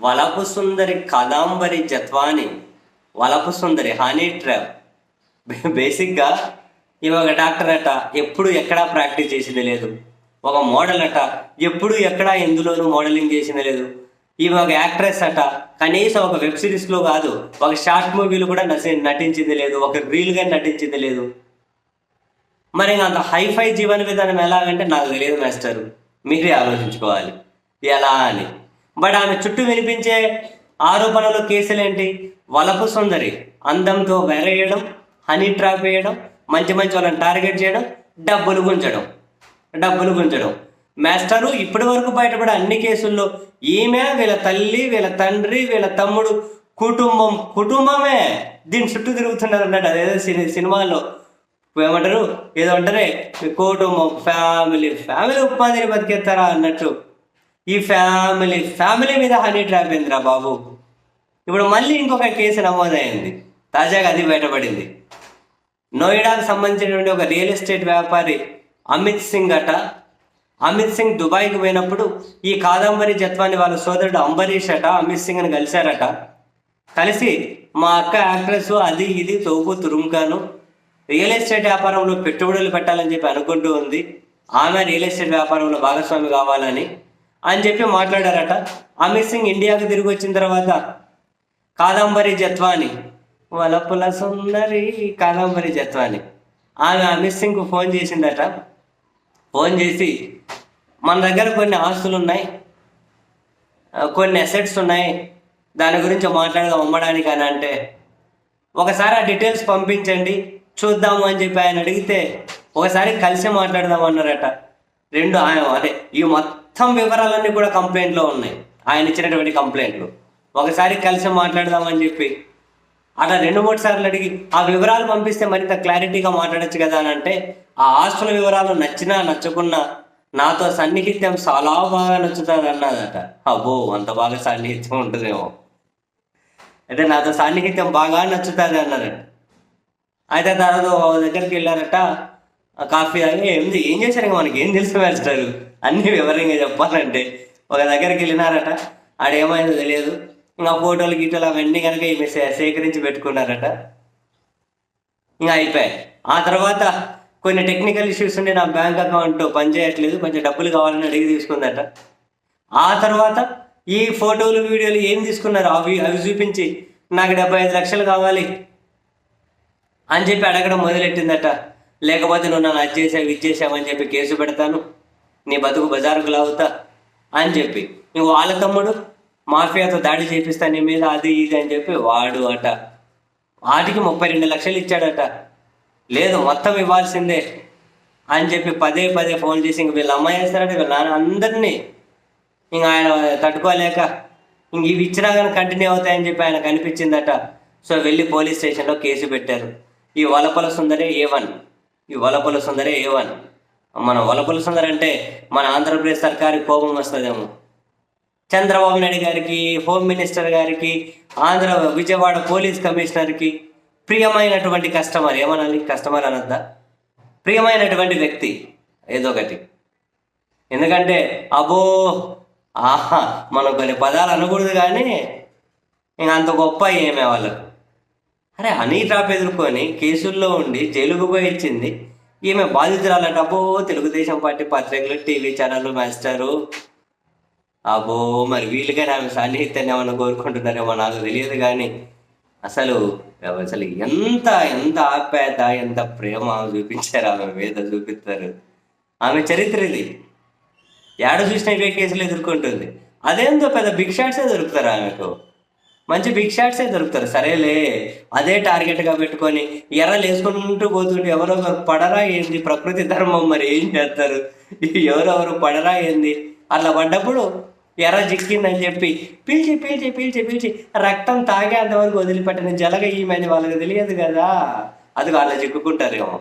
వలపు సుందరి కదాంబరి జత్వాని వలపు సుందరి honey trap. బేసిక్గా ఈమె ఒక డాక్టర్ అట ఎప్పుడు ఎక్కడా ప్రాక్టీస్ చేసింది లేదు. ఒక మోడల్ అట ఎప్పుడు ఎక్కడా ఎందులోనూ మోడలింగ్ చేసింది లేదు. ఈమె ఒక యాక్ట్రెస్ అట కనీసం ఒక వెబ్ సిరీస్లో కాదు ఒక షార్ట్ మూవీలు కూడా నసి- నటించింది లేదు ఒక రీల్గా నటించింది లేదు. మరి ఇంకా అంత హైఫై జీవన విధానం ఎలాగంటే నాకు తెలియదు మాస్టర్. మీరే ఆలోచించుకోవాలి. ఎలా అని. బట్ ఆమె చుట్టూ వినిపించే ఆరోపణలు కేసులేంటి? వలపు సుందరి అందంతో వెరయడం హనీ ట్రాప్ వేయడం మంచి మంచి వాళ్ళని టార్గెట్ చేయడం డబ్బులు గుంజడం డబ్బులు గుంజడం. మాస్టరు ఇప్పటి వరకు బయటపడే అన్ని కేసుల్లో ఈమె వీళ్ళ తల్లి వీళ్ళ తండ్రి వీళ్ళ తమ్ముడు కుటుంబం కుటుంబమే దీని చుట్టూ తిరుగుతున్నారు అన్నట్టు. అదేదో సిని సినిమాల్లో ఏమంటారు? ఏదో అంటారే? కుటుంబం ఫ్యామిలీ ఫ్యామిలీ ఉపాధిని బతికేస్తారా అన్నట్టు. ఫ్యామిలీ ఫ్యామిలీ మీద హనీ ట్రాప్ అయిందిరా బాబు? ఇప్పుడు మళ్ళీ ఇంకొక కేసు నమోదైంది. తాజాగా అది బయటపడింది. నోయిడాకు సంబంధించినటువంటి ఒక రియల్ ఎస్టేట్ వ్యాపారి అమిత్ సింగ్ అట. అమిత్ సింగ్ దుబాయ్కి పోయినప్పుడు ఈ కాదంబరి జత్వాని వాళ్ళ సోదరుడు అంబరీష్ అట అమిత్ సింగ్ని కలిశారట. కలిసి మా అక్క యాక్ట్రెస్ అది ఇది తోపు తురుముకాను రియల్ ఎస్టేట్ వ్యాపారంలో పెట్టుబడులు పెట్టాలని చెప్పి అనుకుంటూ ఉంది. ఆమె రియల్ ఎస్టేట్ వ్యాపారంలో భాగస్వామి కావాలని అని చెప్పి మాట్లాడారట. అమిత్ సింగ్ ఇండియాకు తిరిగి వచ్చిన తర్వాత కాదంబరి జత్వాని వలపుల సుందరి కాదంబరి జత్వాని ఆమె అమిత్ సింగ్కు ఫోన్ చేసిందట. ఫోన్ చేసి మన దగ్గర కొన్ని ఆస్తులు ఉన్నాయి కొన్ని అసెట్స్ ఉన్నాయి దాని గురించి మాట్లాడదాం అమ్మడానికి అని అంటే ఒకసారి ఆ డీటెయిల్స్ పంపించండి చూద్దాము అని చెప్పి ఆయన అడిగితే ఒకసారి కలిసి మాట్లాడదాం అన్నారట. రెండు ఆయన అదే ఈ మొత్తం మొత్తం వివరాలన్నీ కూడా కంప్లైంట్లో ఉన్నాయి. ఆయన ఇచ్చినటువంటి కంప్లైంట్లు. ఒకసారి కలిసి మాట్లాడదామని చెప్పి. అలా రెండు మూడు సార్లు అడిగి ఆ వివరాలు పంపిస్తే మరింత క్లారిటీగా మాట్లాడొచ్చు కదా అని అంటే ఆ ఆస్తుల వివరాలు నచ్చినా నచ్చకున్నా నాతో సన్నిహిత్యం చాలా బాగా నచ్చుతుంది అన్నదట. అబ్బో అంత బాగా సన్నిహిత్యం ఉంటుందేమో. అయితే నాతో సాన్నిహిత్యం బాగా నచ్చుతుంది అన్నారట. అయితే తర్వాత దగ్గరికి వెళ్ళారట ఆ కాఫీ అని ఏంది ఏం చేశారు ఇంకా మనకి? ఏం తెలిసి వేస్తారు అన్ని వివరంగా చెప్పాలంటే. ఒక దగ్గరికి వెళ్ళినారట. ఆడేమైందో తెలియదు. ఇంకా ఫోటోలు గీటోలు అవన్నీ కనుక ఈమె మెసేజ్ సేకరించి పెట్టుకున్నారట. ఇంకా అయిపోయాయి. ఆ తర్వాత కొన్ని టెక్నికల్ ఇష్యూస్ ఉండే నా బ్యాంక్ అకౌంట్ పనిచేయట్లేదు కొంచెం డబ్బులు కావాలని అడిగి తీసుకుందట. ఆ తర్వాత ఈ ఫోటోలు వీడియోలు ఏం తీసుకున్నారు? అవి అవి చూపించి నాకు డెబ్బై ఐదు లక్షలు కావాలి అని చెప్పి అడగడం మొదలెట్టిందట. లేకపోతే నువ్వు నన్ను అది చేసావు ఇది చేసావని చెప్పి కేసు పెడతాను. నీ బతుకు బజారుకు లాగుతా అని చెప్పి. నువ్వు వాళ్ళ తమ్ముడు మాఫియాతో దాడి చేపిస్తా నీ మీద అది ఇది అని చెప్పి వాడు అట. వాటికి ముప్పై రెండు లక్షలు ఇచ్చాడట. లేదు మొత్తం ఇవ్వాల్సిందే అని చెప్పి పదే పదే ఫోన్ చేసి ఇంక వీళ్ళ అమ్మాయి వేస్తారట వీళ్ళ నాన్న అందరినీ ఇంక ఆయన తట్టుకోలేక ఇంక ఇవి ఇచ్చినా కానీ కంటిన్యూ అవుతాయని చెప్పి ఆయన కనిపించిందట సో వెళ్ళి పోలీస్ స్టేషన్లో కేసు పెట్టారు. ఈ వలపల సుందరే ఏ వన్. ఈ వలపల సుందరే ఏ మన వలపల సుందర అంటే మన ఆంధ్రప్రదేశ్ సర్కారికి కోపం వస్తుందేమో. చంద్రబాబు నాయుడు గారికి హోమ్ మినిస్టర్ గారికి ఆంధ్ర విజయవాడ పోలీస్ కమిషనర్కి ప్రియమైనటువంటి కస్టమర్ ఏమనాలి? కస్టమర్ అనద్దా? ప్రియమైనటువంటి వ్యక్తి ఏదో ఒకటి. ఎందుకంటే అబో ఆహా మనం కొన్ని పదాలు అనకూడదు కానీ ఇంక అంత గొప్ప ఏమే వాళ్ళకు? అరే హనీ ట్రాప్ ఎదుర్కొని కేసుల్లో ఉండి జైలుకు పోయి ఇచ్చింది. ఈమె బాధితురాలంటే అబ్బో తెలుగుదేశం పార్టీ పత్రికలు టీవీ ఛానళ్ళు మాస్టరు. అబ్బో మరి వీళ్ళుగా ఆమె సాన్నిహిత్యాన్ని ఏమన్నా కోరుకుంటున్నారేమో నాకు తెలియదు కానీ అసలు అసలు ఎంత ఎంత ఆప్యాయత ఎంత ప్రేమ చూపించారు ఆమె మీద చూపిస్తారు. ఆమె చరిత్ర ఇది. ఏడ చూసినా ఇవే కేసులు ఎదుర్కొంటుంది. అదేందో పెద్ద బిగ్ షాట్సే దొరుకుతారు ఆమెకు. మంచి బిగ్ షాట్సే దొరుకుతారు. సరేలే అదే టార్గెట్గా పెట్టుకొని ఎర్రలు వేసుకుంటూ పోతుంటే ఎవరో పడరా ఏంది? ప్రకృతి ధర్మం మరి ఏం చేస్తారు? ఎవరెవరు పడరా ఏంది? అట్లా పడ్డప్పుడు ఎర్ర చిక్కిందని చెప్పి పీల్చి పీల్చి పీల్చి పీల్చి రక్తం తాగేంతవరకు వదిలిపెట్టిన జలగ ఈమెని వాళ్ళకి తెలియదు కదా. అది వాళ్ళ చిక్కుకుంటారేమో.